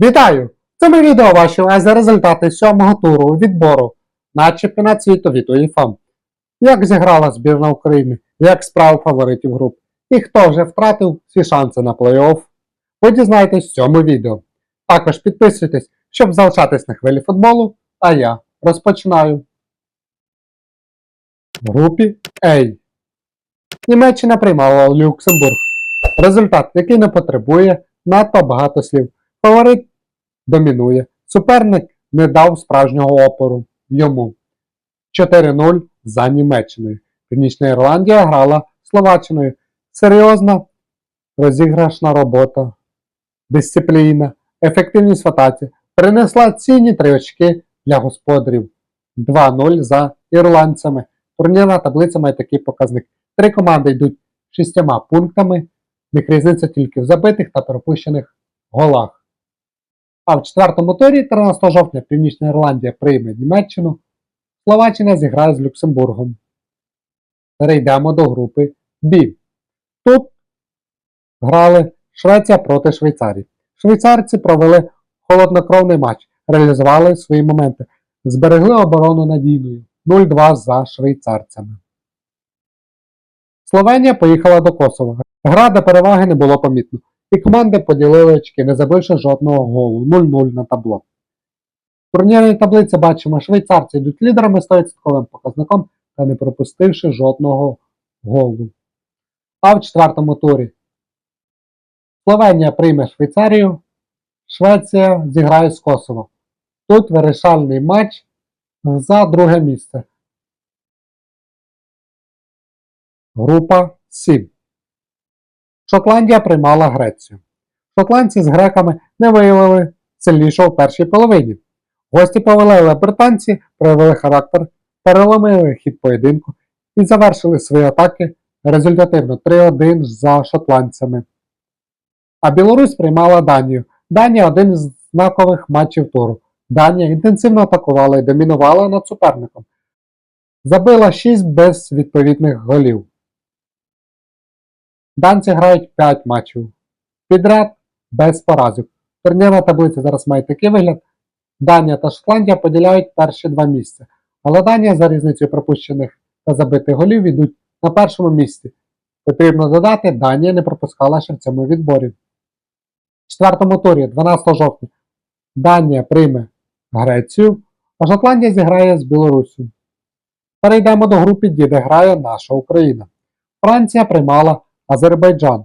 Вітаю! В цьому відео ваші увазі результати сьомого туру відбору на чемпіонат світу від УЄФА. Як зіграла збірна України, як справи фаворитів груп і хто вже втратив всі шанси на плей-офф, ви дізнаєтесь в цьому відео. Також підписуйтесь, щоб залишатись на хвилі футболу, а я розпочинаю. В групі А. Німеччина приймала Люксембург. Результат, який не потребує надто багато слів. Фаворит домінує. Суперник не дав справжнього опору йому. 4-0 за Німеччиною. Північна Ірландія грала Словаччиною. Серйозна розіграшна робота, дисципліна, ефективність в атаці принесла цінні три очки для господарів. 2-0 за ірландцями. Турнірна таблиця має такий показник. Три команди йдуть шістьма пунктами. В різниця тільки в забитих та пропущених голах. А в четвертому турі 13 жовтня Північна Ірландія прийме Німеччину, Словаччина зіграє з Люксембургом. Перейдемо до групи Б. Тут грали Швеція проти Швейцарії. Швейцарці провели холоднокровний матч, реалізували свої моменти, зберегли оборону надійною 0-2 за швейцарцями. Словенія поїхала до Косова. Гра до переваги не було помітно і команди поділили очки, не забивши жодного голу 0-0 на табло. В турнірній таблиці бачимо, швейцарці йдуть лідерами 100% показником та не пропустивши жодного голу. А в четвертому турі Словенія прийме Швейцарію, Швеція зіграє з Косово. Тут вирішальний матч за друге місце. Група 7. Шотландія приймала Грецію. Шотландці з греками не виявили сильнішого в першій половині. Гості повели, британці проявили характер, переломили хід поєдинку і завершили свої атаки результативно 3-1 за шотландцями. А Білорусь приймала Данію. Данія один із знакових матчів туру. Данія інтенсивно атакувала і домінувала над суперником. Забила 6 без відповідних голів. Данці грають 5 матчів підряд без поразок. Турнірна таблиця зараз має такий вигляд. Данія та Шотландія поділяють перші два місця. Але Данія за різницею пропущених та забитих голів йдуть на першому місці. Потрібно додати, Данія не пропускала ще в цьому відборі. В четвертому турі, 12 жовтня, Данія прийме Грецію, а Шотландія зіграє з Білоруссю. Перейдемо до групи де грає наша Україна. Франція приймала Азербайджан.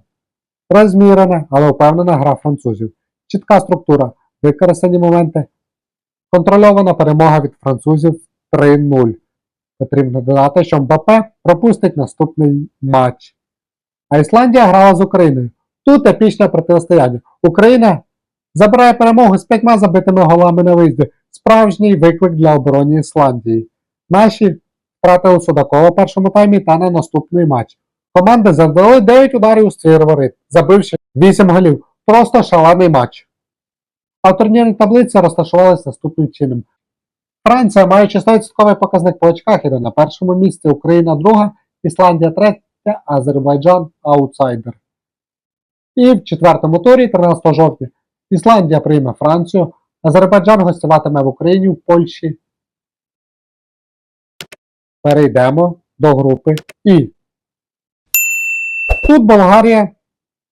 Розмірена, але впевнена гра французів. Чітка структура, використані моменти. Контрольована перемога від французів 3-0. Потрібно додати, що Мбапе пропустить наступний матч. А Ісландія грала з Україною. Тут епічне протистояння. Україна забирає перемогу з п'ятьма забитими голами на виїзді. Справжній виклик для оборони Ісландії. Наші втратили Судакова в першому таймі та на наступний матч. Команди завдали 9 ударів у воріт, забивши 8 голів. Просто шалений матч. А в турнірній таблиці розташувалися наступним чином. Франція, маючи 100% показник по очках, іде на першому місці, Україна друга, Ісландія третя, Азербайджан аутсайдер. І в четвертому турі, 13 жовтня, Ісландія прийме Францію, Азербайджан гостюватиме в Україні, в Польщі. Перейдемо до групи І. Тут Болгарія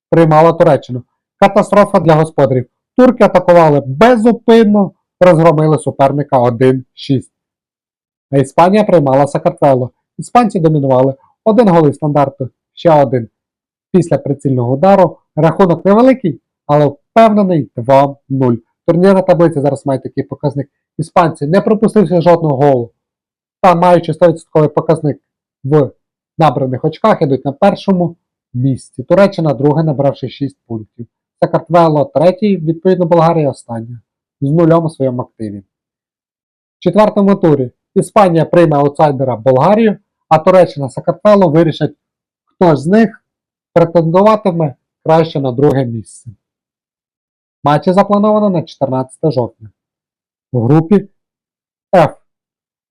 приймала Туреччину. Катастрофа для господарів. Турки атакували безупинно, розгромили суперника 1-6. А Іспанія приймала Сакартвело. Іспанці домінували один гол із стандарту, ще один. Після прицільного удару рахунок невеликий, але впевнений 2-0. Турнірна таблиця зараз має такий показник. Іспанці не пропустивши жодного голу. Та маючи 100% показник в набраних очках, ідуть на першому місці. Туреччина друге, набравши 6 пунктів. Сакартвело третій, відповідно Болгарія остання. З нульом у своєму активі. В четвертому турі Іспанія прийме аутсайдера Болгарію, а Туреччина Сакартвело вирішать, хто з них претендуватиме краще на друге місце. Матчі заплановано на 14 жовтня. У групі F.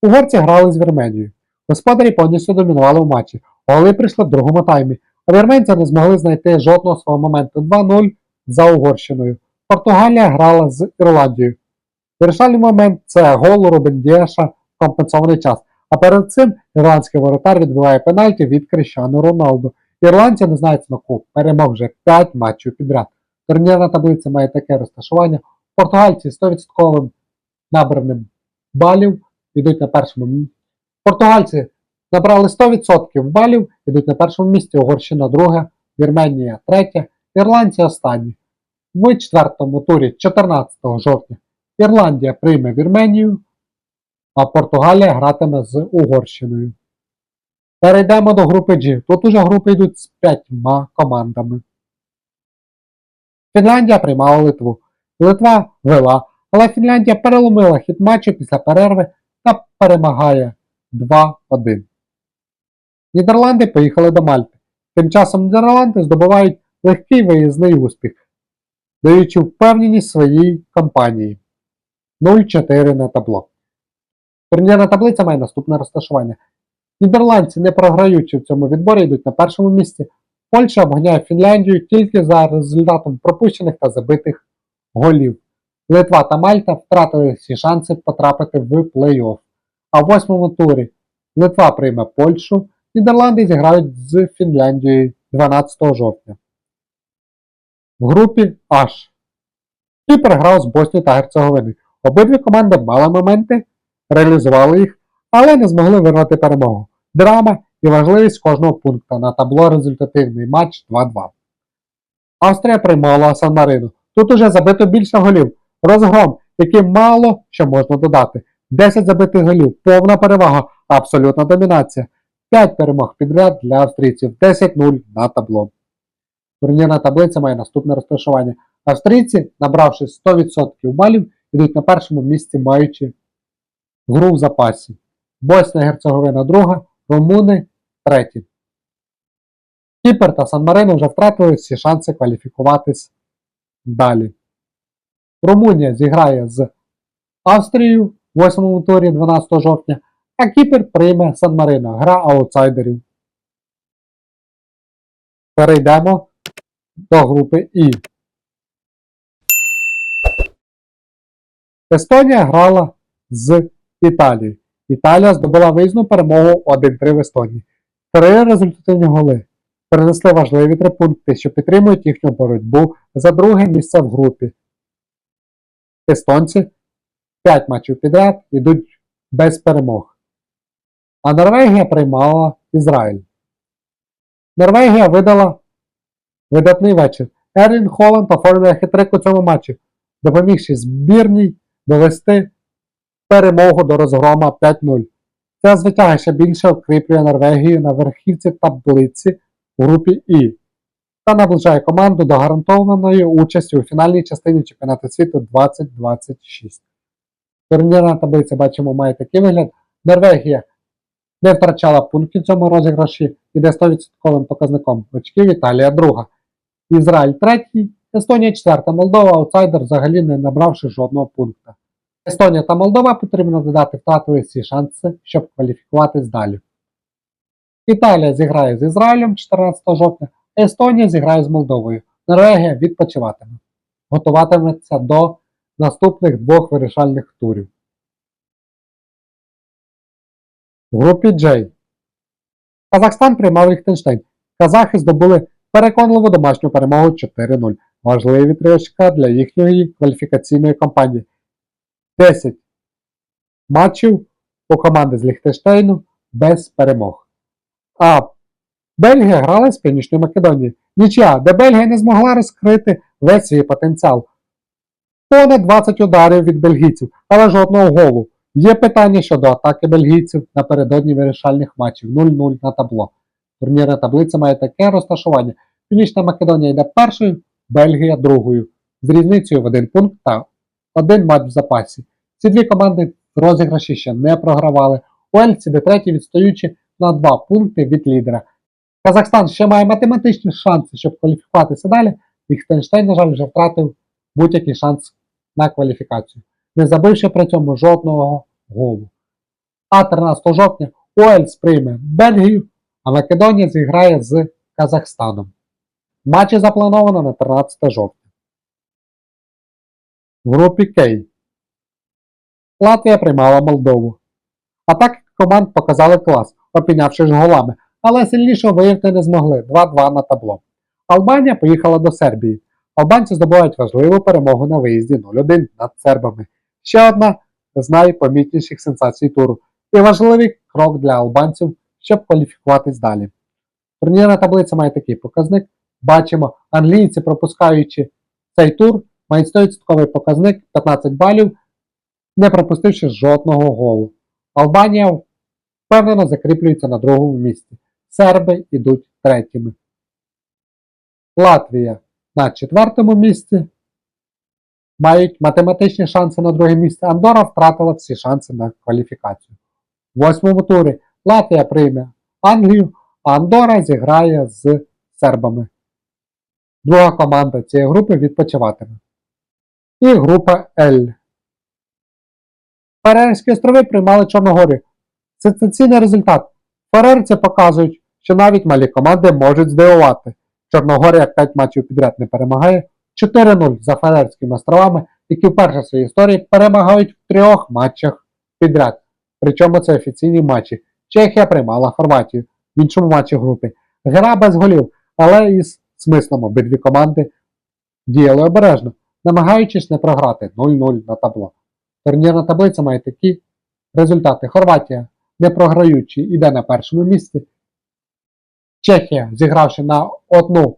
Угорці грали з Вірменією. Господарі повністю домінували в матчі, голи прийшли в другому таймі, а вірменці не змогли знайти жодного свого моменту 2-0 за Угорщиною. Португалія грала з Ірландією. Вирішальний момент це гол Рубен Діаша в компенсований час. А перед цим ірландський воротар відбиває пенальті від Кріщану Роналду. Ірландці не знають смаку, перемог вже 5 матчів підряд. Турнірна таблиця має таке розташування. Португальці 100% набраним балів йдуть на першому. Португальці набрали 100% балів, йдуть на першому місці, Угорщина друге, Вірменія третє, ірландці останні. В четвертому турі 14 жовтня Ірландія прийме Вірменію, а Португалія гратиме з Угорщиною. Перейдемо до групи G. Тут уже групи йдуть з п'ятьма командами. Фінляндія приймала Литву. Литва вела, але Фінляндія переломила хід матчу після перерви та перемагає 2-1. Нідерланди поїхали до Мальти. Тим часом Нідерланди здобувають легкий виїзний успіх, даючи впевненість своїй компанії 0-4 на табло. Турнірна таблиця має наступне розташування. Нідерландці, не програючи в цьому відборі, йдуть на першому місці. Польща обганяє Фінляндію тільки за результатом пропущених та забитих голів. Литва та Мальта втратили всі шанси потрапити в плей-офф. А в восьмому турі Литва прийме Польщу, Нідерланди зіграють з Фінляндією 12 жовтня. В групі H. Кіпр грав з Боснії та Герцеговини. Обидві команди мали моменти, реалізували їх, але не змогли вирвати перемогу. Драма і важливість кожного пункту на табло результативний матч 2-2. Австрія приймала Сан Марину. Тут уже забито більше голів. Розгром, який мало що можна додати. 10 забитих голів, повна перевага, абсолютна домінація. 5 перемог підряд для австрійців, 10-0 на табло. Турнірна таблиця має наступне розташування. Австрійці, набравши 100% балів, йдуть на першому місці, маючи гру в запасі. Босня і Герцеговина друга, Румуни треті. Кіпер та Сан-Марино вже втратили всі шанси кваліфікуватись далі. Румунія зіграє з Австрією в 8 турі 12 жовтня, а Кіпер прийме Сан-Марино, гра аутсайдерів. Перейдемо до групи І. Естонія грала з Італією. Італія здобула виїзну перемогу 1-3 в Естонії. Три результативні голи принесли важливі три пункти, що підтримують їхню боротьбу за друге місце в групі. Естонці 5 матчів підряд йдуть без перемог. А Норвегія приймала Ізраїль. Норвегія видала видатний вечір. Ерлін Холланд оформлює хитрик у цьому матчі, допомігши збірній довести перемогу до розгрома 5-0. Ця звитяга ще більше укріплює Норвегію на верхівці таблиці у групі І та наближає команду до гарантованої участі у фінальній частині чемпіонату світу 2026. Турнірна таблиця, бачимо, має такий вигляд. Норвегія не втрачала пунктів в цьому розіграші, іде 100% показником очків, Італія друга. Ізраїль третій, Естонія четверта, Молдова аутсайдер взагалі не набравши жодного пункту. Естонія та Молдова потрібно додати втратили всі шанси, щоб кваліфікуватись далі. Італія зіграє з Ізраїлем 14 жовтня, а Естонія зіграє з Молдовою. Норвегія відпочиватиме. Готуватиметься до наступних двох вирішальних турів. В групі J. Казахстан приймав Ліхтенштейн. Казахи здобули переконливу домашню перемогу 4-0. Важливі три очка для їхньої кваліфікаційної кампанії. 10 матчів у команди з Ліхтенштейну без перемог. А Бельгія грала з Північною Македонією. Нічия, де Бельгія не змогла розкрити весь свій потенціал. Понад 20 ударів від бельгійців, але жодного голу. Є питання щодо атаки бельгійців напередодні вирішальних матчів 0-0 на табло. Турнірна таблиця має таке розташування. Північна Македонія йде першою, Бельгія другою, з різницею в один пункт та один матч в запасі. Ці дві команди розіграші ще не програвали. Уельці де третій відстаючи на 2 пункти від лідера. Казахстан ще має математичні шанси, щоб кваліфікуватися далі. Ліхтенштейн, на жаль, вже втратив будь-який шанс на кваліфікацію, не забивши при цьому жодного голу. А 13 жовтня Уельс прийме Бельгію, а Македонія зіграє з Казахстаном. Матчі заплановано на 13 жовтня. В групі Кей Латвія приймала Молдову. Атаки команд показали клас, опінявшись голами, але сильнішого виявити не змогли 2-2 на табло. Албанія поїхала до Сербії. Албанці здобувають важливу перемогу на виїзді 0-1 над сербами. Ще одна з найпомітніших сенсацій туру і важливий крок для албанців, щоб кваліфікуватись далі. Турнірна таблиця має такий показник. Бачимо, англійці, пропускаючи цей тур, мають 100% показник 15 балів, не пропустивши жодного голу. Албанія впевнено закріплюється на другому місці. Серби йдуть третіми. Латвія на четвертому місці. Мають математичні шанси на друге місце. Андора втратила всі шанси на кваліфікацію. В восьмому турі Латвія прийме Англію, а Андора зіграє з сербами. Друга команда цієї групи відпочиватиме. І група L. Фарерські острови приймали Чорногорію. Сенсаційний результат. Фарерці показують, що навіть малі команди можуть здивувати. Чорногорія 5 матчів підряд не перемагає. 4-0 за Фарерськими островами, які вперше в своїй історії перемагають в трьох матчах підряд. Причому це офіційні матчі. Чехія приймала Хорватію в іншому матчі групи. Гра без голів, але із смислом обидві команди діяли обережно, намагаючись не програти 0-0 на табло. Турнірна таблиця має такі результати. Хорватія, не програючи, іде на першому місці. Чехія, зігравши на одну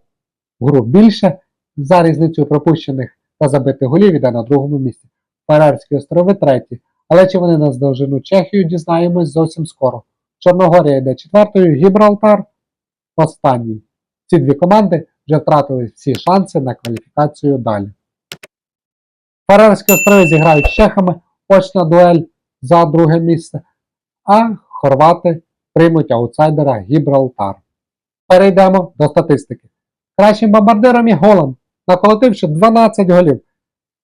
гру більше, за різницею пропущених та забитих голів, іде на другому місці. Фарерські острови треті. Але чи вони наздовжину Чехію, дізнаємось зовсім скоро. Чорногорія йде четвертою, Гібралтар останній. Ці дві команди вже втратили всі шанси на кваліфікацію далі. Фарерські острови зіграють з чехами, очна дуель за друге місце, а хорвати приймуть аутсайдера Гібралтар. Перейдемо до статистики. Кращим бомбардиром є Голланд, наколотивши 12 голів.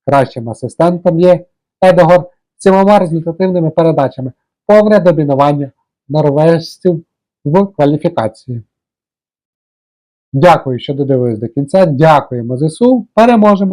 Кращим асистентом є Едогор з сімома результативними передачами, повне домінування норвежців в кваліфікації. Дякую, що додивились до кінця. Дякуємо ЗСУ. Переможемо!